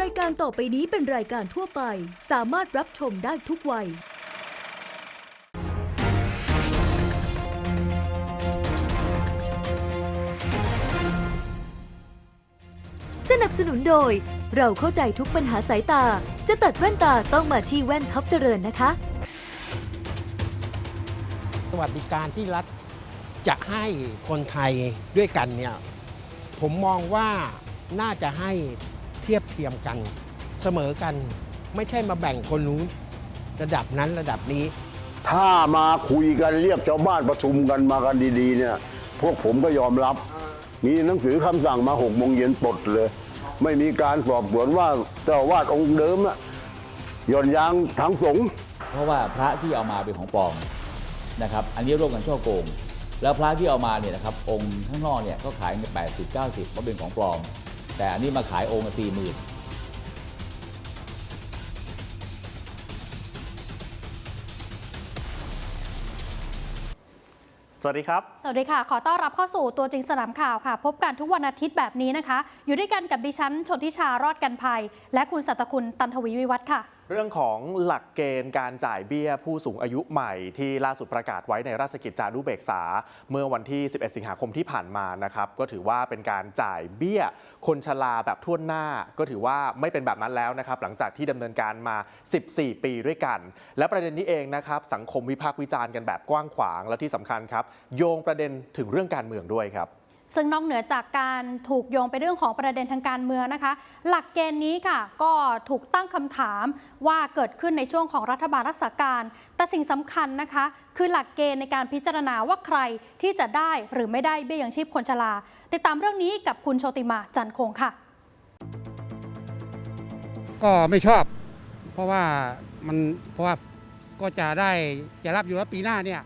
รายการต่อไปนี้เป็นรายการทั่วไป สามารถรับชมได้ทุกวัย สนับสนุนโดย เราเข้าใจทุกปัญหาสายตา จะตัดแว่นตาต้องมาที่แว่นท็อปเจริญนะคะ สวัสดิการที่รัฐจะให้คนไทยด้วยกันเนี่ยผมมองว่าน่าจะให้ เทียบเทียมกัน เสมอกันไม่ใช่มาแบ่งคนนู้นระดับนั้นระดับนี้ ถ้ามาคุยกันเรียกชาวบ้านประชุมกันมากันดีๆเนี่ยพวกผมก็ยอมรับ มีหนังสือคำสั่งมาหกโมงเย็นปลดเลย ไม่มีการสอบสวนว่าเจ้าอาวาดองค์เดิมอะหย่อนยางทางสงฆ์เพราะว่าพระที่เอามาเป็นของปลอมนะครับอันนี้ร่วมกันช่อโกง แล้วพระที่เอามาเนี่ยนะครับองค์ข้างนอกเนี่ยก็ขายแปดสิบเก้าสิบเพราะเป็นของปลอม แต่อันนี้มาขายองค์สี่หมื่นสวัสดีครับ สวัสดีค่ะ ขอต้อนรับเข้าสู่ตัวจริงสนามข่าวค่ะ พบกันทุกวันอาทิตย์แบบนี้นะคะ อยู่ด้วยกันกับดิฉันชนทิชารอดกันภัย และคุณสัตคุณตันทวีวิวัฒน์ค่ะ เรื่องของหลักเกณฑ์การจ่ายเบี้ยผู้สูงอายุใหม่ที่ล่าสุดประกาศไว้ในราชกิจจานุเบกษา เมื่อวันที่ 11 สิงหาคมที่ผ่านมานะครับก็ถือว่าเป็นการจ่ายเบี้ยคนชราแบบทั่วหน้า ก็ถือว่าไม่เป็นแบบนั้นแล้วนะครับหลังจากที่ดำเนินการมา 14 ปีด้วยกัน และประเด็นนี้เองนะครับสังคมวิพากษ์วิจารณ์กันแบบกว้างขวางและที่สำคัญครับโยงประเด็นถึงเรื่องการเมืองด้วยครับ ซึ่งนอกเหนือจากการถูกโยงไปเรื่องของประเด็นทางการเมืองนะคะ หลักเกณฑ์นี้ค่ะก็ถูกตั้งคำถามว่าเกิดขึ้นในช่วงของรัฐบาลรักษาการ แต่สิ่งสำคัญนะคะ คือหลักเกณฑ์ในการพิจารณาว่าใครที่จะได้หรือไม่ได้เบี้ยยังชีพคนชราติดตามเรื่องนี้กับคุณโชติมาจันคงค่ะ ก็ไม่ชอบ เพราะว่ามันเพราะว่าก็จะได้จะรับอยู่แล้วปีหน้าเนี่ย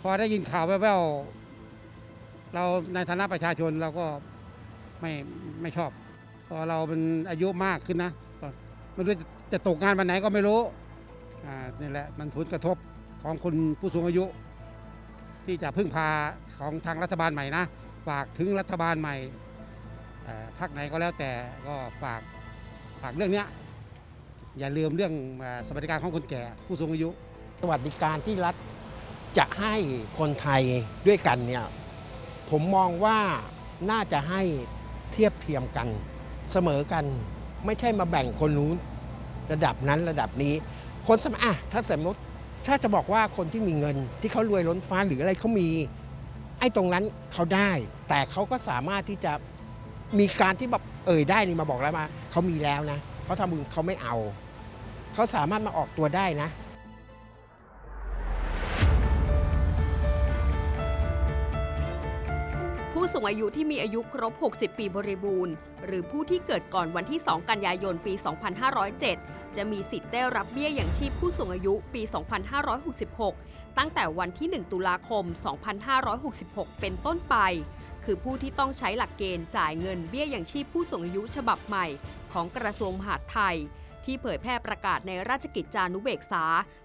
พอได้ยินข่าวแว่วๆ เราในฐานะประชาชนเราก็ไม่ไม่ชอบพอเราเป็นอายุมากขึ้นนะไม่รู้จะตกงานวันไหนก็ไม่รู้อ่านี่แหละมันผลกระทบของคนผู้สูงอายุ ที่จะพึ่งพาของทางรัฐบาลใหม่นะฝากถึงรัฐบาลใหม่พรรคไหนก็แล้วแต่ก็ฝากฝากเรื่องนี้อย่าลืมเรื่องสวัสดิการของคนแก่ผู้สูงอายุ สวัสดิการที่รัฐจะให้คนไทยด้วยกันเนี่ย ผมมองว่าน่าจะให้เทียบเทียมกัน เสมอกัน ไม่ใช่มาแบ่งคนนู้นระดับนั้นระดับนี้ คนสมัยอะถ้าสมมติถ้าจะบอกว่าคนที่มีเงิน ที่เขารวยล้นฟ้าหรืออะไรเขามี ไอ้ตรงนั้นเขาได้ แต่เขาก็สามารถที่จะมีการที่แบบเอ่ยได้นี่มาบอกแล้วมาเขามีแล้วนะเขาทำมึงเขาไม่เอา เขาสามารถมาออกตัวได้นะ ผู้สูงอายุที่มีอายุครบ 60 ปีบริบูรณ์ หรือผู้ที่เกิดก่อนวันที่ 2 กันยายนปี 2507 จะมีสิทธิ์ได้รับเบี้ยอย่างชีพผู้สูงอายุปี 2566 ตั้งแต่วันที่ 1 ตุลาคม 2566 เป็นต้นไป คือผู้ที่ต้องใช้หลักเกณฑ์จ่ายเงินเบี้ยอย่างชีพผู้สูงอายุฉบับใหม่ ของกระทรวงมหาดไทย ที่เผยแพร่ประกาศในราชกิจจานุเบกษา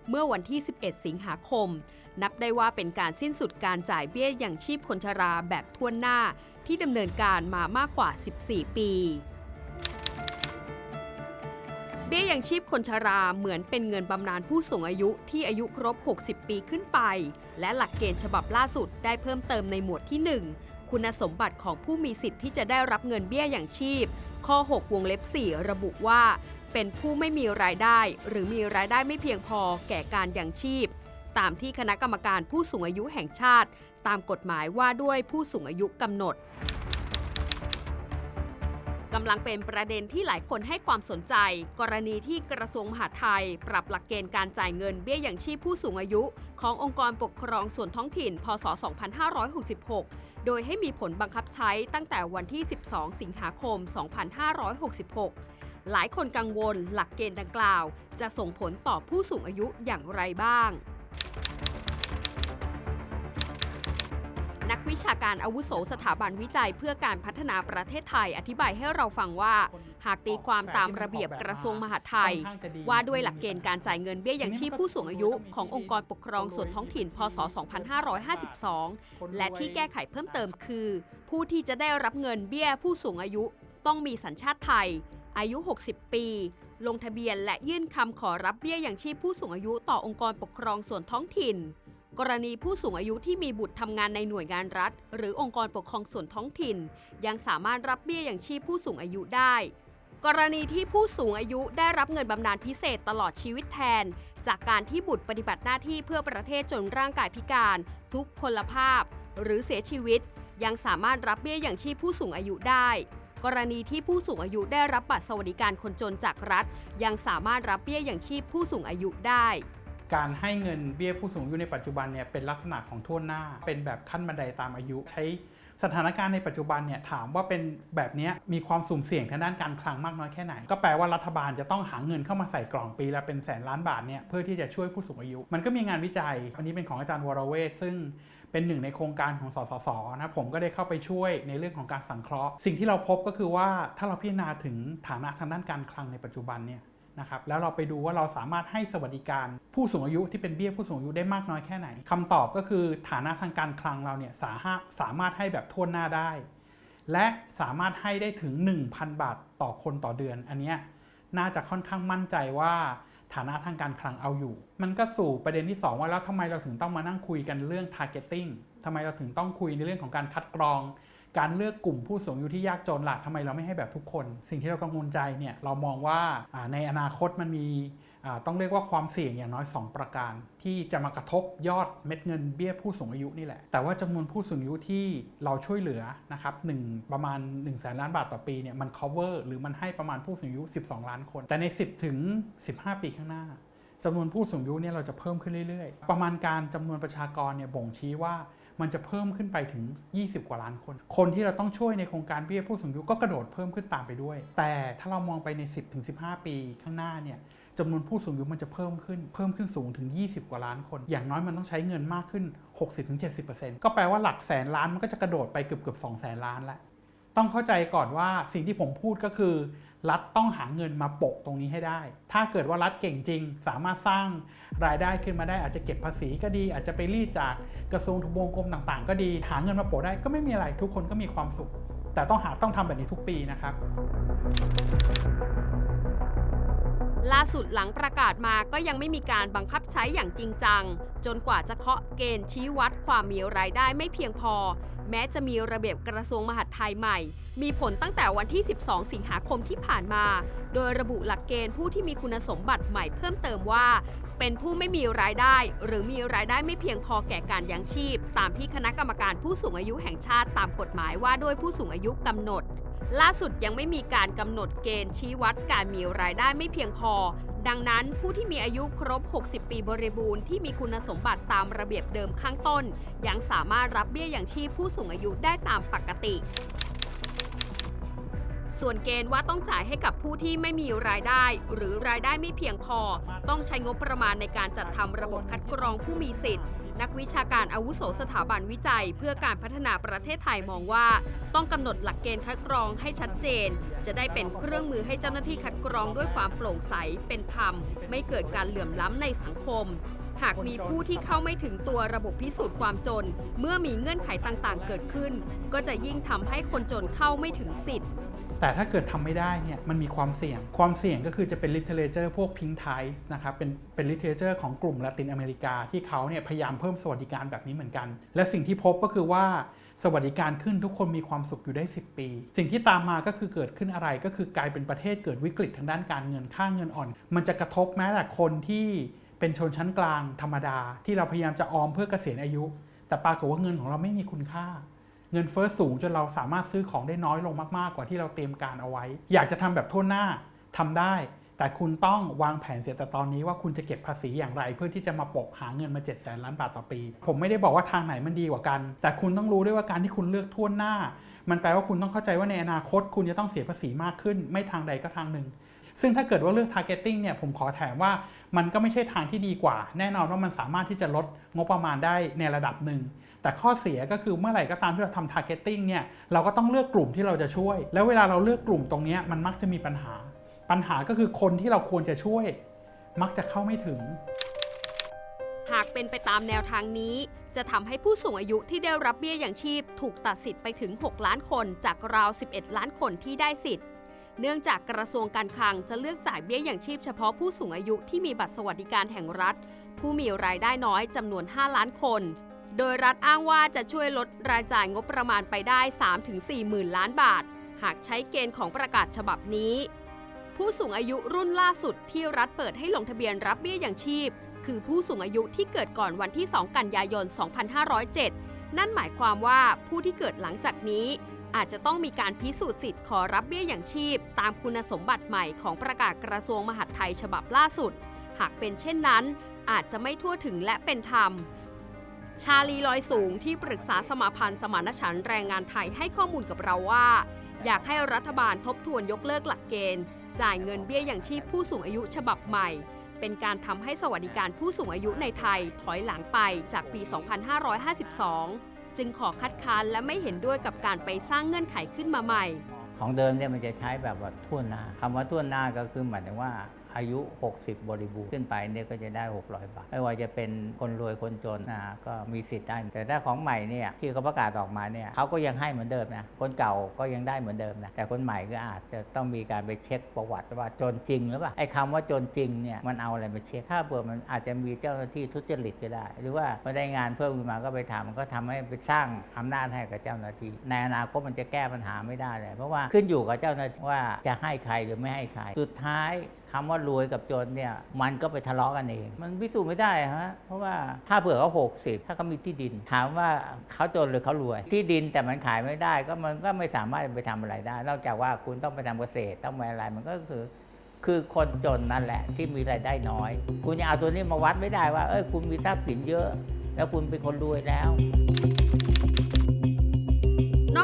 เมื่อวันที่ 11 สิงหาคม นับได้ว่าเป็นการสิ้นสุดการจ่ายเบี้ยอย่างชีพคนชราแบบทั่วหน้าที่ดำเนินการมามากกว่า 14 ปี เบี้ยยังชีพคนชราเหมือนเป็นเงินบำนาญผู้สูงอายุที่อายุครบ 60 ปีขึ้นไป และหลักเกณฑ์ฉบับล่าสุดได้เพิ่มเติมในหมวดที่ 1 คุณสมบัติของผู้มีสิทธิ์ที่จะได้รับเงินเบี้ยอย่างชีพ ข้อ 6 วงเล็บ 4 ระบุว่า เป็นผู้ไม่มีรายได้ หรือมีรายได้ไม่เพียงพอแก่การยังชีพ ตามที่คณะกรรมการผู้สูงอายุแห่งชาติ ตามกฎหมายว่าด้วยผู้สูงอายุกำหนดกำลังเป็นประเด็นที่หลายคนให้ความสนใจ กรณีที่กระทรวงมหาดไทย ปรับหลักเกณฑ์การจ่ายเงินเบี้ยอย่างชีพผู้สูงอายุ ขององค์กรปกครองส่วนท้องถิ่น พศ 2566 โดยให้มีผลบังคับใช้ตั้งแต่วันที่ 12 สิงหาคม 2566 หลายคนกังวลหลักเกณฑ์ดังกล่าว จะส่งผลต่อผู้สูงอายุอย่างไรบ้าง นักวิชาการอาวุโสสถาบันวิจัยเพื่อการพัฒนาประเทศไทยอธิบายให้เราฟังว่า หากตีความตามระเบียบกระทรวงมหาดไทย ว่าด้วยหลักเกณฑ์การจ่ายเงินเบี้ยยังชีพผู้สูงอายุขององค์กรปกครองส่วนท้องถิ่น พศ 2552 และที่แก้ไขเพิ่มเติมคือ ผู้ที่จะได้รับเงินเบี้ยผู้สูงอายุ ต้องมีสัญชาติไทย อายุ 60 ปี ลงทะเบียนและยื่นคำขอรับเบี้ยอย่างชีพผู้สูงอายุต่อองค์กรปกครองส่วนท้องถิ่น กรณีผู้สูงอายุที่มีบุตรทำงานในหน่วยงานรัฐ หรือองค์กรปกครองส่วนท้องถิ่น ยังสามารถรับเบี้ยอย่างชีพผู้สูงอายุได้ กรณีที่ผู้สูงอายุได้รับเงินบำนาญพิเศษตลอดชีวิตแทน จากการที่บุตรปฏิบัติหน้าที่เพื่อประเทศจนร่างกายพิการ ทุกพลภาพ หรือเสียชีวิต ยังสามารถรับเบี้ยอย่างชีพผู้สูงอายุได้ กรณีที่ผู้สูงอายุได้รับบัตรสวัสดิการคนจนจากรัฐ ยังสามารถรับเบี้ยอย่างชีพผู้สูงอายุได้ การให้เงินเบี้ยผู้สูงอายุในปัจจุบันเนี่ยเป็นลักษณะของทั่วหน้า เป็นแบบขั้นบันไดตามอายุ ใช้สถานการณ์ในปัจจุบันเนี่ยถามว่าเป็นแบบนี้มีความสุ่มเสี่ยงทางด้านการคลังมากน้อยแค่ไหน ก็แปลว่ารัฐบาลจะต้องหาเงินเข้ามาใส่กล่องปีละเป็นแสนล้านบาทเนี่ยเพื่อที่จะช่วยผู้สูงอายุ มันก็มีงานวิจัย อันนี้เป็นของอาจารย์วรเวทซึ่ง เป็นหนึ่งในโครงการของสสสนะผมก็ได้เข้าไปช่วยในเรื่องของการสังเคราะห์ สิ่งที่เราพบก็คือว่าถ้าเราพิจารณาถึงฐานะทางด้านการคลังในปัจจุบันเนี่ยนะครับแล้วเราไปดูว่าเราสามารถให้สวัสดิการผู้สูงอายุที่เป็นเบี้ยผู้สูงอายุได้มากน้อยแค่ไหนคำตอบก็คือฐานะทางการคลังเราเนี่ยสามารถสามารถให้แบบทั่วหน้าได้ และสามารถให้ได้ถึง 1,000 บาทต่อคนต่อเดือน อันเนี้ยน่าจะค่อนข้างมั่นใจว่า ฐานะทางการคลังเอาอยู่ มันก็สู่ประเด็นที่ 2 ว่าแล้วทำไมเราถึงต้องมานั่งคุยกันเรื่อง targeting ทำไมเราถึงต้องคุยในเรื่องของการคัดกรอง การเลือกกลุ่มผู้สูงอายุที่ยากจนหลักทำไมเราไม่ให้แบบทุกคน สิ่งที่เรากังวลใจเนี่ยเรามองว่าในอนาคตมันมี ต้องเรียกว่าความเสี่ยงอย่างน้อย 2 ประการ ที่จะมากระทบยอดเม็ดเงินเบี้ยผู้สูงอายุนี่แหละ แต่ว่าจำนวนผู้สูงอายุที่เราช่วยเหลือนะครับหนึ่งประมาณ1นึ่งแสนล้านบาทต่อปีเนี่ยมัน cover หรือมันให้ประมาณผู้สูงอายุ 12 ล้านคน แต่ใน 10 ถึง 15 ปีข้างหน้าจำนวนผู้สูงอายุเนี่ยเราจะเพิ่มขึ้นเรื่อยๆ ประมาณการจำนวนประชากรเนี่ยบ่งชี้ว่ามันจะเพิ่มขึ้นไปถึง 20 กว่าล้านคน คนที่เราต้องช่วยในโครงการเบี้ยผู้สูงอายุก็กระโดดเพิ่มขึ้นตามไปด้วย แต่ถ้าเรามองไปใน 10ถึง15 ปีข้างหน้าเนี่ย จำนวนผู้สูงอายุมันจะเพิ่มขึ้น เพิ่มขึ้นสูงถึง 20 กว่าล้านคน อย่างน้อยมันต้องใช้เงินมากขึ้น 60-70%ก็แปลว่าหลักแสนล้านมันก็จะกระโดดไปเกือบเกือบ2แสนล้านแล้วต้องเข้าใจก่อนว่าสิ่งที่ผมพูดก็คือ รัฐต้องหาเงินมาโปะตรงนี้ให้ได้ ถ้าเกิดว่ารัฐเก่งจริง สามารถสร้างรายได้ขึ้นมาได้ อาจจะเก็บภาษีก็ดี อาจจะไปรีดจากกระทรวงทบวงกรมต่างๆ ก็ดี หาเงินมาโปะได้ก็ไม่มีอะไรทุกคนก็มีความสุข แต่ต้องหาต้องทำแบบนี้ทุกปีนะครับ ล่าสุดหลังประกาศมาก็ยังไม่มีการบังคับใช้อย่างจริงจัง จนกว่าจะเคาะเกณฑ์ชี้วัดความมีรายได้ไม่เพียงพอ แม้จะมีระเบียบกระทรวงมหาดไทยใหม่ มีผลตั้งแต่วันที่ 12 สิงหาคมที่ผ่านมา โดยระบุหลักเกณฑ์ผู้ที่มีคุณสมบัติใหม่เพิ่มเติมว่า เป็นผู้ไม่มีรายได้ หรือมีรายได้ไม่เพียงพอแก่การยังชีพ ตามที่คณะกรรมการผู้สูงอายุแห่งชาติตามกฎหมายว่าด้วยผู้สูงอายุกำหนด ล่าสุดยังไม่มีการกำหนดเกณฑ์ชี้วัดการมีรายได้ไม่เพียงพอ ดังนั้นผู้ที่มีอายุครบ 60 ปีบริบูรณ์ที่มีคุณสมบัติตามระเบียบเดิมข้างต้น ยังสามารถรับเบี้ยอย่างชีพผู้สูงอายุได้ตามปกติ ส่วนเกณฑ์ว่าต้องจ่ายให้กับผู้ที่ไม่มีรายได้ หรือรายได้ไม่เพียงพอ ต้องใช้งบประมาณในการจัดทำระบบคัดกรองผู้มีสิทธิ์ นักวิชาการอาวุโสสถาบันวิจัย เพื่อการพัฒนาประเทศไทยมองว่า ต้องกำหนดหลักเกณฑ์คัดกรองให้ชัดเจน จะได้เป็นเครื่องมือให้เจ้าหน้าที่คัดกรองด้วยความโปร่งใสเป็นธรรม ไม่เกิดการเหลื่อมล้ำในสังคม หากมีผู้ที่เข้าไม่ถึงตัวระบบพิสูจน์ความจน เมื่อมีเงื่อนไขต่างๆ เกิดขึ้น ก็จะยิ่งทำให้คนจนเข้าไม่ถึงสิทธิ์ แต่ถ้าเกิดทำไม่ได้เนี่ยมันมีความเสี่ยง ความเสี่ยงก็คือจะเป็น literature พวก pink ties นะครับเป็นเป็น literature ของกลุ่มละตินอเมริกา ที่เขาเนี่ยพยายามเพิ่มสวัสดิการแบบนี้เหมือนกัน และสิ่งที่พบก็คือว่าสวัสดิการขึ้นทุกคนมีความสุขอยู่ได้ 10 ปี สิ่งที่ตามมาก็คือเกิดขึ้นอะไรก็คือกลายเป็นประเทศเกิดวิกฤตทางด้านการเงินค่าเงินอ่อน มันจะกระทบแม้แต่คนที่เป็นชนชั้นกลางธรรมดา ที่เราพยายามจะออมเพื่อเกษียณอายุ แต่ปรากฏว่าเงินของเราไม่มีคุณค่า เงินเฟ้อสูงจนเราสามารถซื้อของได้น้อยลงมากๆกว่าที่เราเตรียมการเอาไว้ อยากจะทำแบบทั่วหน้าทำได้ แต่คุณต้องวางแผนเสียแต่ตอนนี้ว่าคุณจะเก็บภาษีอย่างไร เพื่อที่จะมาปกหาเงินมา7 0 0 0 0ล้านบาทต่อปี ผมไม่ได้บอกว่าทางไหนมันดีกว่ากัน แต่คุณต้องรู้ด้วยว่าการที่คุณเลือกทั่วหน้า มันแปลว่าคุณต้องเข้าใจว่าในอนาคต คุณจะต้องเสียภาษีมากขึ้น ไม่ทางใดก็ทางหนึ่ง ซึ่งถ้าเกิดว่าเลือก targeting เนี่ยผมขอแถมว่ามันก็ไม่ใช่ทางที่ดีกว่า แน่นอนว่ามันสามารถที่จะลดงบประมาณได้ในระดับหนึ่งแต่ข้อเสียก็คือเมื่อไหร่ก็ตามที่เราทำ targeting เนี่ยเราก็ต้องเลือกกลุ่มที่เราจะช่วย แล้วเวลาเราเลือกกลุ่มตรงนี้มันมักจะมีปัญหา ปัญหาก็คือคนที่เราควรจะช่วย มักจะเข้าไม่ถึง หากเป็นไปตามแนวทางนี้จะทำให้ผู้สูงอายุที่ได้รับเบี้ยอย่างชีพ ถูกตัดสิทธิ์ไปถึง 6 ล้านคนจากราว 11 ล้านคนที่ได้สิทธิ์ เนื่องจากกระทรวงการคลังจะเลือกจ่ายเบี้ยอย่างชีพเฉพาะผู้สูงอายุที่มีบัตรสวัสดิการแห่งรัฐ ผู้มีรายได้น้อยจำนวน 5 ล้านคน โดยรัฐอ้างว่าจะช่วยลดรายจ่ายงบประมาณไปได้ 3-4หมื่นล้านบาท หากใช้เกณฑ์ของประกาศฉบับนี้ ผู้สูงอายุรุ่นล่าสุดที่รัฐเปิดให้ลงทะเบียนรับเบี้ยอย่างชีพ คือผู้สูงอายุที่เกิดก่อนวันที่ 2 กันยายน 2507 นั่นหมายความว่าผู้ที่เกิดหลังจากนี้ อาจจะต้องมีการพิสูจน์สิทธิ์ขอรับเบี้ยอย่างชีพ ตามคุณสมบัติใหม่ของประกาศกระทรวงมหาดไทยฉบับล่าสุด หากเป็นเช่นนั้น อาจจะไม่ทั่วถึงและเป็นธรรม ชาลีลอยสูงที่ปรึกษาสมาพันธ์สมานฉันท์แรงงานไทยให้ข้อมูลกับเราว่า อยากให้รัฐบาลทบทวนยกเลิกหลักเกณฑ์ จ่ายเงินเบี้ยอย่างชีพผู้สูงอายุฉบับใหม่เป็นการทำให้สวัสดิการผู้สูงอายุในไทยถอยหลังไปจากปี 2552 จึงขอคัดค้านและไม่เห็นด้วยกับการไปสร้างเงื่อนไขขึ้นมาใหม่ ของเดิมเนี่ยมันจะใช้แบบว่าทั่วหน้าคำว่าทั่วหน้าก็คือหมายถึงว่า อายุ 60 บริบูรณ์ขึ้นไปเนี่ยก็จะได้ 600 บาท ไม่ว่าจะเป็นคนรวยคนจนนะก็มีสิทธิ์ได้ แต่ถ้าของใหม่เนี่ยที่เขาประกาศออกมาเนี่ยเขาก็ยังให้เหมือนเดิมนะ คนเก่าก็ยังได้เหมือนเดิมนะ แต่คนใหม่ก็อาจจะต้องมีการไปเช็คประวัติว่าจนจริงหรือเปล่า ไอ้คำว่าจนจริงเนี่ยมันเอาอะไรมาเช็ค ถ้าเผื่อมันอาจจะมีเจ้าหน้าที่ทุจริตก็ได้ หรือว่าพอได้งานเพิ่มขึ้นมาก็ไปทำก็ทำให้ไปสร้างอำนาจให้กับเจ้าหน้าที่ ในอนาคตมันจะแก้ปัญหาไม่ได้เลย เพราะว่าขึ้นอยู่กับเจ้าหน้าที่ว่าจะให้ใครหรือไม่ให้ใคร สุดท้ายคำว่ารวยกับจนเนี่ยมันก็ไปทะเลาะกันเอง มันพิสูจน์ไม่ได้ฮะเพราะว่าถ้าเผื่อเขา60ถ้าเขามีที่ดิน ถามว่าเขาจนหรือเขารวย ที่ดินแต่มันขายไม่ได้ ก็มันก็ไม่สามารถไปทำอะไรได้ นอกจากว่าคุณต้องไปทำเกษตรต้องไปอะไรมันก็คือคือคนจนนั่นแหละที่มีรายได้น้อย คุณจะเอาตัวนี้มาวัดไม่ได้ว่า เอ้ยคุณมีทรัพย์สินเยอะ แล้วคุณเป็นคนรวยแล้ว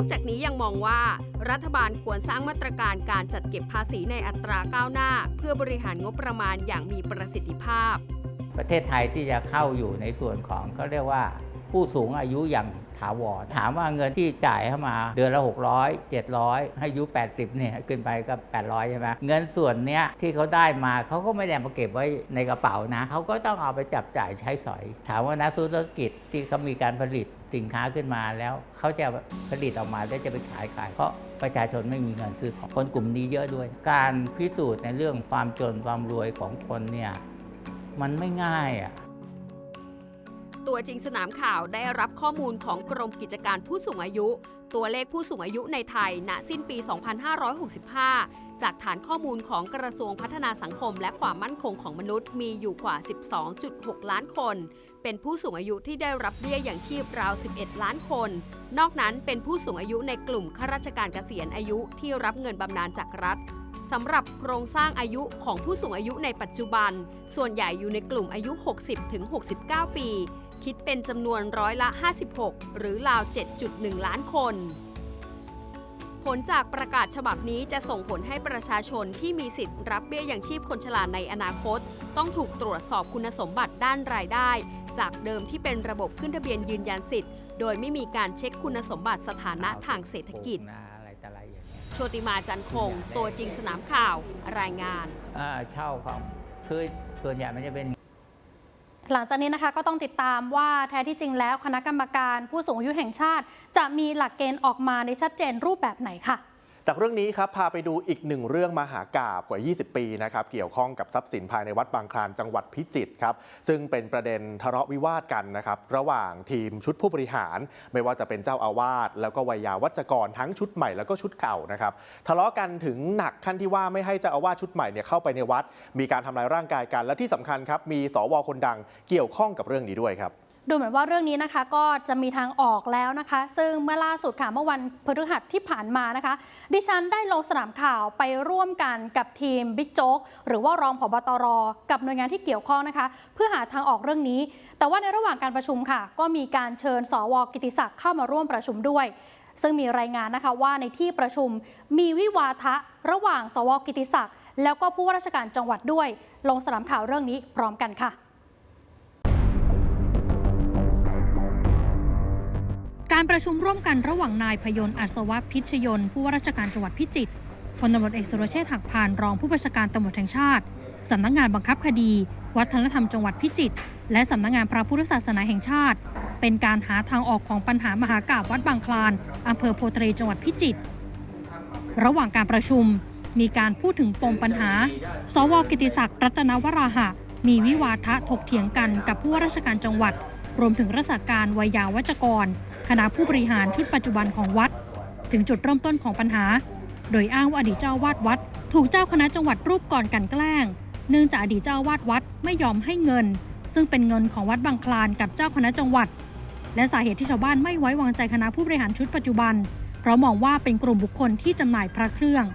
อกจากนี้ยังมองว่า รัฐบาลควรสร้างมาตรการการจัดเก็บภาษีในอัตราก้าวหน้า เพื่อบริหารงบประมาณอย่างมีประสิทธิภาพ ประเทศไทยที่จะเข้าอยู่ในส่วนของเขาเรียกว่าผู้สูงอายุอย่าง ถาวรถามว่าเงินที่จ่ายเข้ามาเดือนละ 600 700 ให้อายุ 80เนี่ยขึ้นไปก็ 800ใช่ไหมเงินส่วนเนี้ยที่เขาได้มาเขาก็ไม่ได้มาเก็บไว้ในกระเป๋านะเขาก็ต้องเอาไปจับจ่ายใช้สอย ถามว่านักธุรกิจที่เขามีการผลิตสินค้าขึ้นมาแล้วเขาจะผลิตออกมาแล้วจะไปขายขาย เพราะประชาชนไม่มีเงินซื้อของคนกลุ่มนี้เยอะด้วย การพิสูจน์ในเรื่องความจนความรวยของคนเนี่ยมันไม่ง่ายอะ ตัวจริงสนามข่าวได้รับข้อมูลของกรมกิจการผู้สูงอายุ ตัวเลขผู้สูงอายุในไทย ณ สิ้นปี 2565 จากฐานข้อมูลของกระทรวงพัฒนาสังคม และความมั่นคงของมนุษย์มีอยู่กว่า 12.6 ล้านคน เป็นผู้สูงอายุที่ได้รับเบี้ยอย่างชีพราว 11 ล้านคน นอกนั้นเป็นผู้สูงอายุในกลุ่มข้าราชการเกษียณอายุที่รับเงินบำนาญจากรัฐสำหรับโครงสร้างอายุของผู้สูงอายุในปัจจุบัน ส่วนใหญ่อยู่ในกลุ่มอายุ 60-69 ปี คิดเป็นจำนวนร้อยละ 56 หรือราว 7.1 ล้านคน ผลจากประกาศฉบับนี้จะส่งผลให้ประชาชนที่มีสิทธิ์รับเบี้ยอย่างชีพคนชราในอนาคต ต้องถูกตรวจสอบคุณสมบัติด้านรายได้ จากเดิมที่เป็นระบบขึ้นทะเบียนยืนยันสิทธิ์ โดยไม่มีการเช็คคุณสมบัติสถานะทางเศรษฐกิจอะไรต่ออะไรอย่างเงี้ยโชติมาจันคง ตัวจริงสนามข่าว รายงานอ่าเช่าเขาคือส่วนใหญ่มันจะเป็น หลังจากนี้นะคะก็ต้องติดตามว่าแท้ที่จริงแล้วคณะกรรมการผู้สูงอายุแห่งชาติ จะมีหลักเกณฑ์ออกมาในชัดเจนรูปแบบไหนค่ะ จากเรื่องนี้ครับพาไปดูอีกหนึ่งเรื่องมหากาบกว่า 20 ปีนะครับเกี่ยวข้องกับทรัพย์สินภายในวัดบางคลานจังหวัดพิจิตรครับซึ่งเป็นประเด็นทะเลาะวิวาทกันนะครับระหว่างทีมชุดผู้บริหาร ไม่ว่าจะเป็นเจ้าอาวาสแล้วก็วัยยาวัจกรทั้งชุดใหม่แล้วก็ชุดเก่านะครับทะเลาะกันถึงหนักขั้นที่ว่าไม่ให้เจ้าอาวาสชุดใหม่เนี่ยเข้าไปในวัด มีการทำลายร่างกายกันและที่สำคัญครับมีสวคนดังเกี่ยวข้องกับเรื่องนี้ด้วยครับ ดูเหมือนว่าเรื่องนี้นะคะก็จะมีทางออกแล้วนะคะ ซึ่งเมื่อล่าสุดค่ะเมื่อวันพฤหัสที่ผ่านมานะคะ ดิฉันได้ลงสนามข่าวไปร่วมกันกับทีมบิ๊กโจ๊กหรือว่ารองผบตร กับหน่วยงานที่เกี่ยวข้องนะคะ เพื่อหาทางออกเรื่องนี้ แต่ว่าในระหว่างการประชุมค่ะ ก็มีการเชิญสวกิติศักดิ์เข้ามาร่วมประชุมด้วยซึ่งมีรายงานนะคะว่าในที่ประชุมมีวิวาทะระหว่างสวกิติศักดิ์แล้วก็ผู้ว่าราชการจังหวัดด้วย ลงสนามข่าวเรื่องนี้พร้อมกันค่ะ การประชุมร่วมกันระหว่างนายพยนต์อัศวพิชยนต์ผู้ว่าราชการจังหวัดพิจิตรพลตำรวจเอกสุรเชษฐ์หักพานรองผู้บัญชาการตำรวจแห่งชาติสำนักงานบังคับคดี วัฒนธรรมจังหวัดพิจิตรและสำนักงานพระพุทธศาสนาแห่งชาติ เป็นการหาทางออกของปัญหามหากาพย์วัดบางคลานอำเภอโพธิ์ทะเลจังหวัดพิจิตรระหว่างการประชุมมีการพูดถึงปมปัญหา สวกิติศักดิ์รัตนวราหะ มีวิวาทะถกเถียงกันกับผู้ว่าราชการจังหวัด รวมถึงรักษาการวัยยาวัจกร คณะผู้บริหารชุดปัจจุบันของวัด ถึงจุดเริ่มต้นของปัญหา โดยอ้างว่าอดีตเจ้าวาดวัด ถูกเจ้าคณะจังหวัดรูปก่อนกันแกล้ง เนื่องจากอดีตเจ้าวาดวัดไม่ยอมให้เงิน ซึ่งเป็นเงินของวัดบางคลานกับเจ้าคณะจังหวัด และสาเหตุที่ชาวบ้านไม่ไว้วางใจคณะผู้บริหารชุดปัจจุบัน เพราะมองว่าเป็นกลุ่มบุคคลที่จำหน่ายพระเครื่อง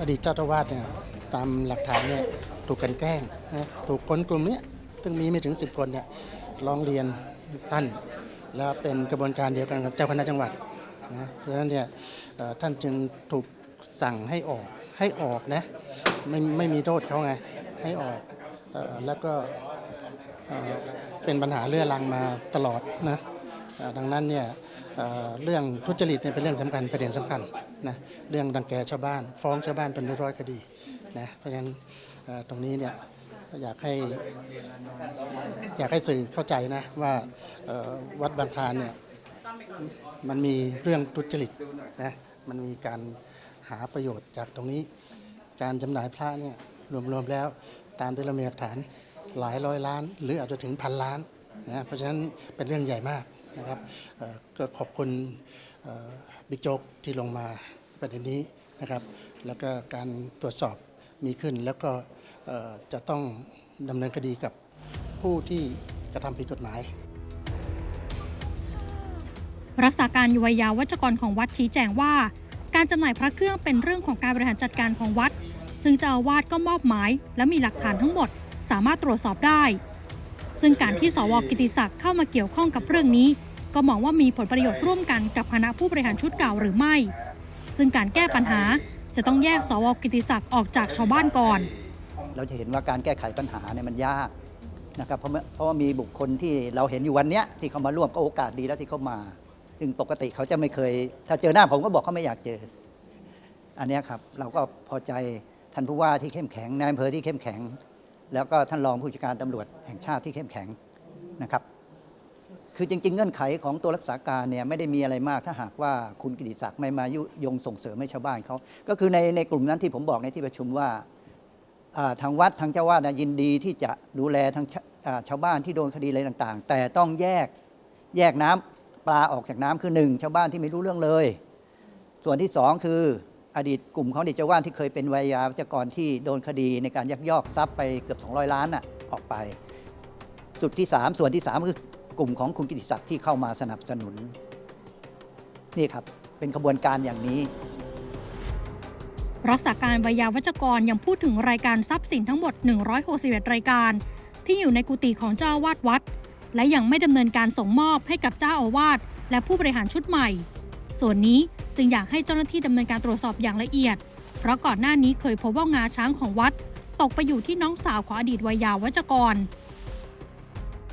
อดีตเจ้าอาวาสเนี่ยตามหลักฐานเนี่ยถูกกันแกล้งนะถูกคนกลุ่มนี้ซึ่งมีไม่ถึง 10 คนเนี่ยร้องเรียนท่าน แล้วเป็นกระบวนการเดียวกันกับเจ้าคณะจังหวัดนะเพราะฉะนั้นเนี่ยท่านจึงถูกสั่งให้ออกให้ออกนะไม่ไม่มีโทษเขาไงให้ออกแล้วก็เป็นปัญหาเรื่อรังมาตลอดนะดังนั้นเนี่ยเรื่องทุจริตเนี่ยเป็นเรื่องสำคัญประเด็นสำคัญนะเรื่องดังแกชาวบ้าน ฟ้องชาวบ้านเป็นร้อยคดีนะเพราะฉะนั้นตรงนี้เนี่ย อยากให้อยากให้สื่อเข้าใจนะว่าวัดบางคลานเนี่ยมันมีเรื่องทุจริตนะมันมีการหาประโยชน์จากตรงนี้ การจำหน่ายพระเนี่ยรวมๆแล้วตามที่เรามีหลักฐานหลายร้อยล้าน หรืออาจจะถึงพันล้านนะเพราะฉะนั้นเป็นเรื่องใหญ่มากนะครับก็ขอบคุณบิ๊กโจ๊กที่ลงมาประเด็นนี้นะครับ แล้วก็การตรวจสอบมีขึ้นแล้วก็ จะต้องดำเนินคดีกับผู้ที่กระทำผิดกฎหมาย รักษาการวัยยาวัจกรของวัดชี้แจงว่า การจำหน่ายพระเครื่องเป็นเรื่องของการบริหารจัดการของวัด ซึ่งเจ้าอาวาสก็มอบหมาย และมีหลักฐานทั้งหมด สามารถตรวจสอบได้ ซึ่งการที่สวกิติศักดิ์เข้ามาเกี่ยวข้องกับเรื่องนี้ ก็มองว่ามีผลประโยชน์ร่วมกันกับคณะผู้บริหารชุดเก่าหรือไม่ ซึ่งการแก้ปัญหาจะต้องแยกสวกิติศักดิ์ออกจากชาวบ้านก่อน เราจะเห็นว่าการแก้ไขปัญหาเนี่ยมันยากนะครับเพราะเพราะว่ามีบุคคลที่เราเห็นอยู่วันเนี้ยที่เขามาร่วมก็โอกาสดีแล้วที่เขามา ซึ่งปกติเขาจะไม่เคย ถ้าเจอหน้าผมก็บอกเขาไม่อยากเจอ อันนี้ครับเราก็พอใจท่านผู้ว่าที่เข้มแข็งนายอำเภอที่เข้มแข็ง แล้วก็ท่านรองผู้จัดการตำรวจแห่งชาติที่เข้มแข็งนะครับ คือจริง ๆ เงื่อนไขของตัวรักษาการเนี่ยไม่ได้มีอะไรมากถ้าหากว่าคุณกิติศักดิ์ไม่มายุยงส่งเสริมให้ชาวบ้านเขาก็คือในในกลุ่มนั้นที่ผมบอกในที่ประชุมว่า ทางวัดทางเจ้าวาดนะยินดีที่จะดูแลทางชาวบ้านที่โดนคดีอะไรต่างๆ แต่ต้องแยกแยกน้ำปลาออกจากน้ำคือหนึ่งชาวบ้านที่ไม่รู้เรื่องเลย ส่วนที่สองคืออดีตกลุ่มของอดีตเจ้าวาดที่เคยเป็นวัยยาวัจกรที่โดนคดีในการยักยอกทรัพย์ไปเกือบ 200 ล้านน่ะออกไป สุดที่สามส่วนที่สามคือกลุ่มของคุณกิติศักดิ์ที่เข้ามาสนับสนุน นี่ครับ เป็นขบวนการอย่างนี้ รักษาการวิยาวัจกรยังพูดถึงรายการทรัพย์สินทั้งหมด 161 รายการ ที่อยู่ในกุฏิของเจ้าอาวาดวัด และยังไม่ดำเนินการส่งมอบให้กับเจ้าอาวาสและผู้บริหารชุดใหม่ ส่วนนี้จึงอยากให้เจ้าหน้าที่ดำเนินการตรวจสอบอย่างละเอียด เพราะก่อนหน้านี้เคยพบว่างาช้างของวัด ตกไปอยู่ที่น้องสาวของอดีตวิยาวัจกร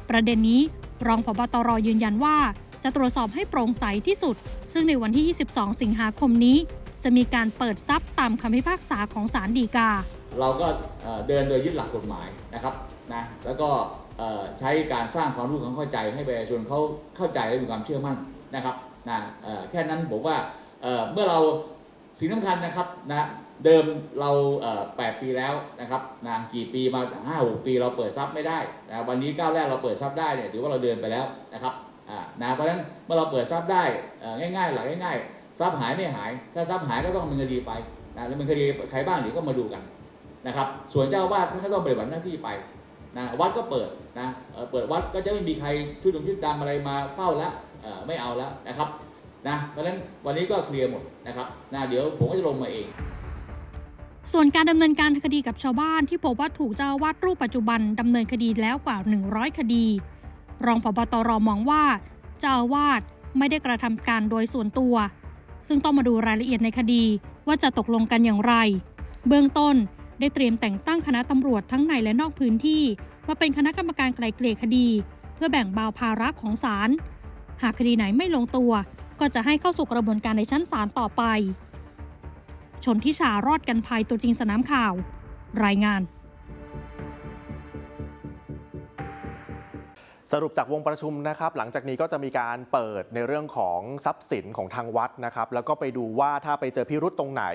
ประเด็นนี้รองผบตรยืนยันว่า จะตรวจสอบให้โปร่งใสที่สุด ซึ่งในวันที่ 22 สิงหาคมนี้ จะมีการเปิดทรัพย์ตามคำพิพากษาของศาลฎีกา เราก็เดินโดยยึดหลักกฎหมายนะครับนะแล้วก็ใช้การสร้างความรู้ความเข้าใจให้ประชาชนเขาเข้าใจและมีความเชื่อมั่นนะครับนะแค่นั้นผมว่าเมื่อเราสิ่งสำคัญนะครับนะเดิมเราเอ่อ8ปีแล้วนะครับนะกี่ปีมา5 6ปีเราเปิดทรัพย์ไม่ได้นะวันนี้ก้าวแรกเราเปิดทรัพย์ได้เนี่ยถือว่าเราเดินไปแล้วนะครับอ่านะเพราะฉะนั้นเมื่อเราเปิดทรัพย์ได้ง่ายๆหลักง่าย ทรัพย์หายไม่หาย ถ้าทรัพย์หายก็ต้องดำเนินคดีไปนะดำเนินคดีใครบ้างเดี๋ยวก็มาดูกันนะครับ ส่วนเจ้าวาสท่านก็ต้องปฏิบัติหน้าที่ไปนะวัดก็เปิดนะเปิดวัดก็จะไม่มีใครชุดดำชุดดำอะไรมาเฝ้าแล้วไม่เอาแล้วนะครับนะเพราะฉะนั้นวันนี้ก็เคลียร์หมดนะครับนะเดี๋ยวผมก็จะลงมาเอง ส่วนการดำเนินการคดีกับชาวบ้านที่พบว่าถูกเจ้าวาดรูปปัจจุบันดำเนินคดีแล้วกว่า 100 คดี รองผบตรมองว่า เจ้าอาวาดไม่ได้กระทำการโดยส่วนตัว ซึ่งต้องมาดูรายละเอียดในคดีว่าจะตกลงกันอย่างไร เบื้องต้นได้เตรียมแต่งตั้งคณะตำรวจทั้งในและนอกพื้นที่ มาเป็นคณะกรรมการไกล่เกลี่ยคดี เพื่อแบ่งเบาภาระของศาลหากคดีไหนไม่ลงตัว ก็จะให้เข้าสู่กระบวนการในชั้นศาลต่อไป ชนทิชารอดกันภัยตัวจริงสนามข่าว รายงาน สรุปจากวงประชุมนะครับ หลังจากนี้ก็จะมีการเปิดในเรื่องของทรัพย์สินของทางวัดนะครับ แล้วก็ไปดูว่าถ้าไปเจอพิรุษตรงไหน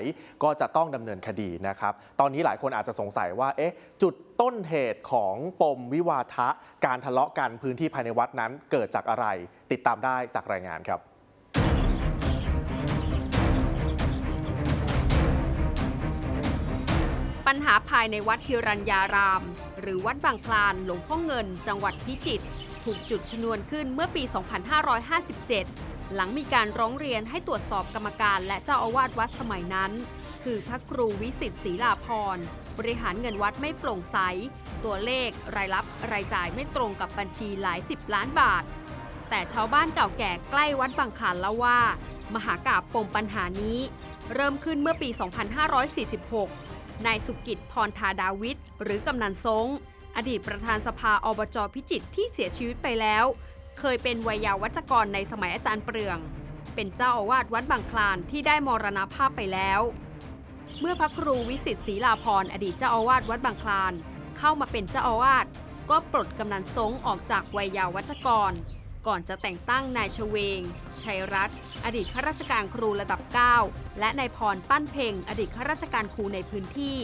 ก็จะต้องดำเนินคดีนะครับ ตอนนี้หลายคนอาจจะสงสัยว่า เอ๊ะ จุดต้นเหตุของปมวิวาทะ การทะเลาะกันพื้นที่ภายในวัดนั้นเกิดจากอะไร ติดตามได้จากรายงานครับปัญหาภายในวัดฮิรัญญาราม หรือวัดบางคลานหลวงพ่อเงินจังหวัดพิจิตร ถูกจุดชนวนขึ้นเมื่อปี 2557 หลังมีการร้องเรียนให้ตรวจสอบกรรมการและเจ้าอาวาสวัดสมัยนั้น คือพระครูวิสิตศรีลาพร บริหารเงินวัดไม่โปร่งใส ตัวเลขรายรับรายจ่ายไม่ตรงกับบัญชีหลายสิบล้านบาท แต่ชาวบ้านเก่าแก่ใกล้วัดบางคลานเล่าว่า มหากาบปมปัญหานี้ เริ่มขึ้นเมื่อปี 2546 นายสุกิจพรธาดาวิทย์หรือกำนันซง อดีตประธานสภาอบจพิจิตรที่เสียชีวิตไปแล้ว เคยเป็นวัยยาวัจกรในสมัยอาจารย์เปลือง เป็นเจ้าอาวาสวัดบางคลานที่ได้มรณภาพไปแล้ว เมื่อพระครูวิสิตศรีลาพรอดีตเจ้าอาวาสวัดบางคลาน เข้ามาเป็นเจ้าอาวาสก็ปลดกำนันซงออกจากวัยยาวัจกร ก่อนจะแต่งตั้งนายชเวง ชัยรัตน์อดีตข้าราชการครูระดับ 9 และนายพรปั้นเพ่งอดีตข้าราชการครูในพื้นที่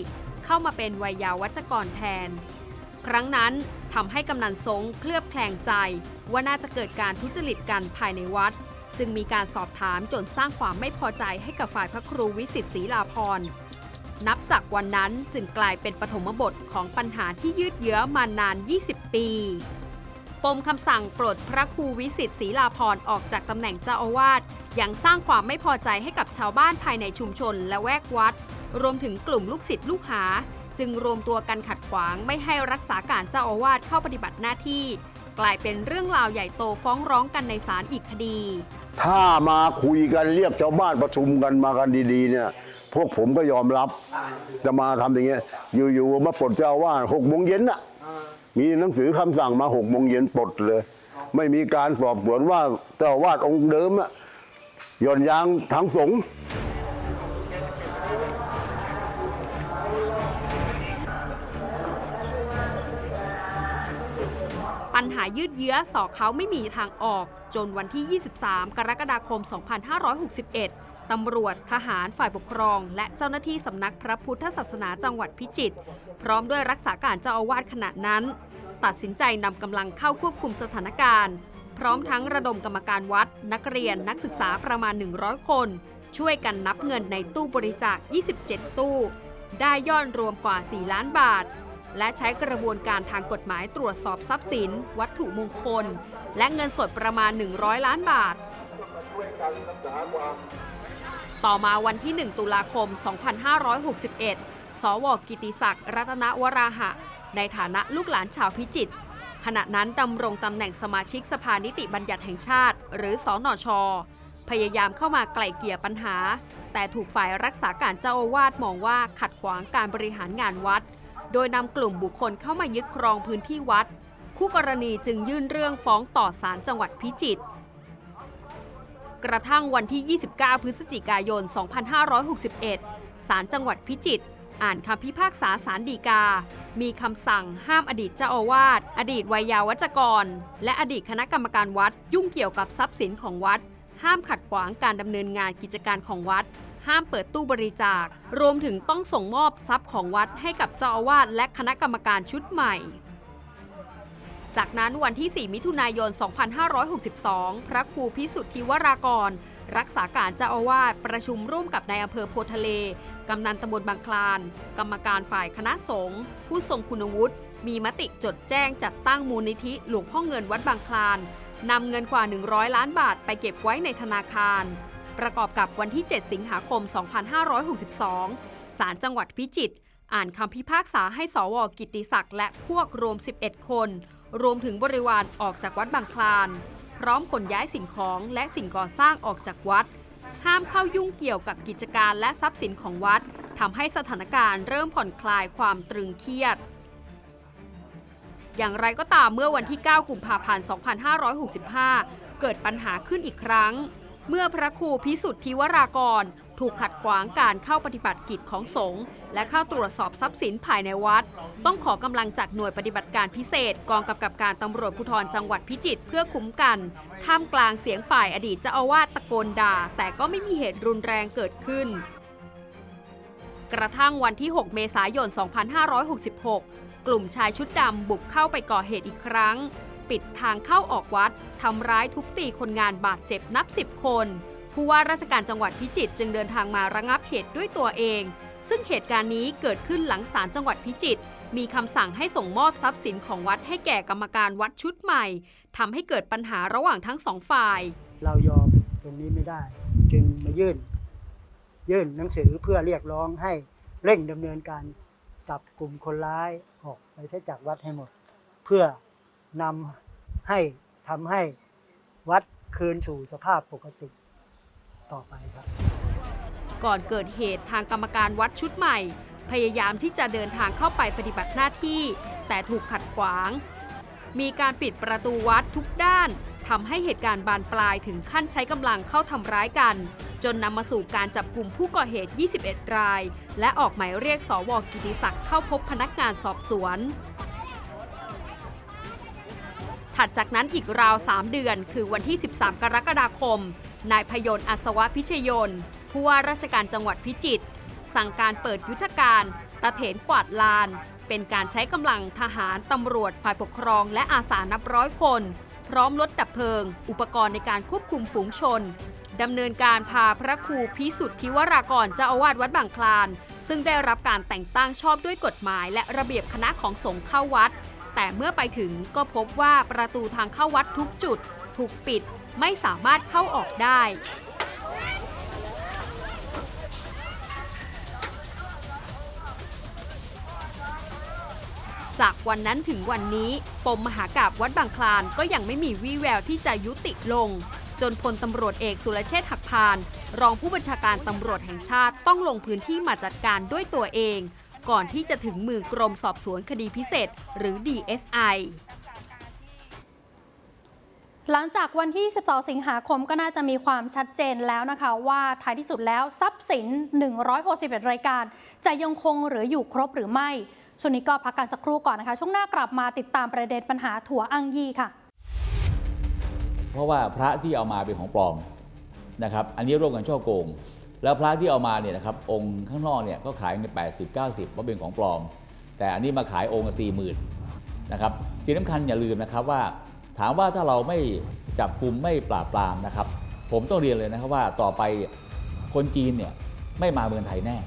เข้ามาเป็นวัยยาวัจกรแทน ครั้งนั้นทำให้กำนันซงเคลือบแคลงใจว่าน่าจะเกิดการทุจริตกันภายในวัด จึงมีการสอบถามจนสร้างความไม่พอใจให้กับฝ่ายพระครูวิสิตศรีลาพรนับจากวันนั้นจึงกลายเป็นปฐมบทของปัญหาที่ยืดเยื้อมานาน 20 ปี ปมคำสั่งปลดพระครูวิสิตศรีลาพรออกจากตำแหน่งเจ้าอาวาสยังสร้างความไม่พอใจให้กับชาวบ้านภายในชุมชนและแวกวัด รวมถึงกลุ่มลูกศิษย์ลูกหา จึงรวมตัวกันขัดขวางไม่ให้รักษาการเจ้าอาวาสเข้าปฏิบัติหน้าที่ กลายเป็นเรื่องราวใหญ่โตฟ้องร้องกันในศาลอีกคดี ถ้ามาคุยกันเรียกชาวบ้านประชุมกันมากันดีๆเนี่ยพวกผมก็ยอมรับ จะมาทำอย่างเงี้ยอยู่ๆมาปลดเจ้าอาว่าสหกโมงเย็นน่ะมีหนังสือคำสั่งมาหกโมงเย็นปลดเลย ไม่มีการสอบสวนว่าเจ้าอาวาสองค์เดิมอะย่อนยางทางสงฆ์ ยืดเยื้อสอกเขาไม่มีทางออก จนวันที่ 23 กรกฎาคม 2561 ตำรวจ ทหาร ฝ่ายปกครอง และเจ้าหน้าที่สำนักพระพุทธศาสนาจังหวัดพิจิตร พร้อมด้วยรักษาการเจ้าอาวาสขณะนั้น ตัดสินใจนำกำลังเข้าควบคุมสถานการณ์ พร้อมทั้งระดมกรรมการวัด นักเรียน นักศึกษาประมาณ 100 คน ช่วยกันนับเงินในตู้บริจาค 27 ตู้ ได้ยอดรวมกว่า 4 ล้านบาท และใช้กระบวนการทางกฎหมายตรวจสอบทรัพย์สิน วัตถุมงคล และเงินสดประมาณ 100 ล้านบาท ต่อมาวันที่ 1 ตุลาคม 2561 สวกิติศักดิ์รัตนวราหะ ในฐานะลูกหลานชาวพิจิตรขณะนั้นดำรงตำแหน่งสมาชิกสภานิติบัญญัติแห่งชาติ หรือสอนอชพยายามเข้ามาไกล่เกลี่ยปัญหา แต่ถูกฝ่ายรักษาการเจ้าอาวาสมองว่าขัดขวางการบริหารงานวัด โดยนำกลุ่มบุคคลเข้ามายึดครองพื้นที่วัด คู่กรณีจึงยื่นเรื่องฟ้องต่อศาลจังหวัดพิจิตรกระทั่งวันที่ 29 พฤศจิกายน 2561 ศาลจังหวัดพิจิตรอ่านคำพิพากษาศาลฎีกา มีคำสั่งห้ามอดีตเจ้าอาวาส อดีตวัยยาวัจกร และอดีตคณะกรรมการวัด ยุ่งเกี่ยวกับทรัพย์สินของวัด ห้ามขัดขวางการดำเนินงานกิจการของวัด ห้ามเปิดตู้บริจาค รวมถึงต้องส่งมอบทรัพย์ของวัดให้กับเจ้าอาวาสและคณะกรรมการชุดใหม่ จากนั้นวันที่ 4 มิถุนายน 2562 พระครูพิสุทธิวรากร รักษาการเจ้าอาวาสประชุมร่วมกับนายอำเภอโพทะเล กำนันตำบลบางคลาน กรรมการฝ่ายคณะสงฆ์ผู้ทรงคุณวุฒิมีมติจดแจ้งจัดตั้งมูลนิธิหลวงพ่อเงินวัดบางคลานนำเงินกว่า 100 ล้านบาทไปเก็บไว้ในธนาคาร ประกอบกับวันที่ 7 สิงหาคม 2562 ศาลจังหวัดพิจิตรอ่านคำพิพากษาให้สวกิตติศักดิ์และพวกรวม 11 คน รวมถึงบริวารออกจากวัดบางคลาน พร้อมขนย้ายสิ่งของและสิ่งก่อสร้างออกจากวัด ห้ามเข้ายุ่งเกี่ยวกับกิจการและทรัพย์สินของวัดทำให้สถานการณ์เริ่มผ่อนคลายความตรึงเครียด อย่างไรก็ตามเมื่อวันที่ 9 กุมภาพันธ์ 2565 เกิดปัญหาขึ้นอีกครั้ง เมื่อพระครูพิสุทธิวรากร ถูกขัดขวางการเข้าปฏิบัติกิจของสงฆ์และเข้าตรวจสอบทรัพย์สินภายในวัด ต้องขอกำลังจากหน่วยปฏิบัติการพิเศษกองกำกับการตำรวจภูธรจังหวัดพิจิตรเพื่อคุ้มกันท่ามกลางเสียงฝ่ายอดีตเจ้าอาวาสตะโกนด่า แต่ก็ไม่มีเหตุรุนแรงเกิดขึ้นกระทั่งวันที่ 6 เมษายน 2566 กลุ่มชายชุดดำบุกเข้าไปก่อเหตุอีกครั้ง ปิดทางเข้าออกวัดทำร้ายทุบตีคนงานบาดเจ็บนับสิบคน ผู้ว่าราชการจังหวัดพิจิตรจึงเดินทางมาระงับเหตุด้วยตัวเอง ซึ่งเหตุการณ์นี้เกิดขึ้นหลังศาลจังหวัดพิจิตรมีคำสั่งให้ส่งมอบทรัพย์สินของวัดให้แก่กรรมการวัดชุดใหม่ทำให้เกิดปัญหาระหว่างทั้งสองฝ่าย เรายอมตรงนี้ไม่ได้ จึงมายื่น ยื่นหนังสือเพื่อเรียกร้องให้เร่งดำเนินการจับกลุ่มคนร้ายออกไปจากวัดให้หมด เพื่อ นำให้ทำให้วัดคืนสู่สภาพปกติต่อไปครับ ก่อนเกิดเหตุทางกรรมการวัดชุดใหม่ พยายามที่จะเดินทางเข้าไปปฏิบัติหน้าที่ แต่ถูกขัดขวาง มีการปิดประตูวัดทุกด้านทำให้เหตุการณ์บานปลายถึงขั้นใช้กำลังเข้าทำร้ายกัน จนนำมาสู่การจับกลุ่มผู้ก่อเหตุ 21 ราย และออกหมายเรียกสวกิติศักดิ์เข้าพบพนักงานสอบสวน ถัดจากนั้นอีกราว 3 เดือน คือวันที่ 13 กรกฎาคม นายพยนต์อัศวะพิชยนผู้ว่าราชการจังหวัดพิจิตรสั่งการเปิดยุทธการตะเถนกวาดลาน เป็นการใช้กำลังทหารตำรวจฝ่ายปกครองและอาสานับร้อยคน พร้อมรถดับเพลิง อุปกรณ์ในการควบคุมฝูงชนดำเนินการพาพระครูพิสุทธิวรากรเจ้าอาวาสวัดบางคลาน ซึ่งได้รับการแต่งตั้งชอบด้วยกฎหมาย และระเบียบคณะของสงฆ์เข้าวัด แต่เมื่อไปถึงก็พบว่าประตูทางเข้าวัดทุกจุด ถูกปิดไม่สามารถเข้าออกได้ จากวันนั้นถึงวันนี้ปมมหากาบวัดบางคลานก็ยังไม่มีวี่แววที่จะยุติลง จนพลตำรวจเอกสุรเชษฐ์หักพาน รองผู้บัญชาการตำรวจแห่งชาติต้องลงพื้นที่มาจัดการด้วยตัวเอง ก่อนที่จะถึงมือกรมสอบสวนคดีพิเศษ หรือ DSI หลังจากวันที่ 12 สิงหาคมก็น่าจะมีความชัดเจนแล้วนะคะว่าท้ายที่สุดแล้วทรัพย์สิน 161 รายการ จะยังคงเหลืออยู่ครบหรือไม่ ช่วงนี้ก็พักกันสักครู่ก่อนนะคะ ช่วงหน้ากลับมาติดตามประเด็นปัญหาถั่วอังยีค่ะ เพราะว่าพระที่เอามาเป็นของปลอมนะครับ อันนี้ร่วมกันช่อโกง แล้วพระที่เอามาเนี่ยนะครับองค์ข้างนอกเนี่ยก็ขายเงิน80 90ว่าเป็นของปลอม แต่อันนี้มาขายองค์สี่หมื่นนะครับสิ่งสำคัญอย่าลืมนะครับว่า ถามว่าถ้าเราไม่จับกลุ่มไม่ปราบปรามนะครับ ผมต้องเรียนเลยนะครับว่าต่อไปคนจีนเนี่ยไม่มาเมืองไทยแน่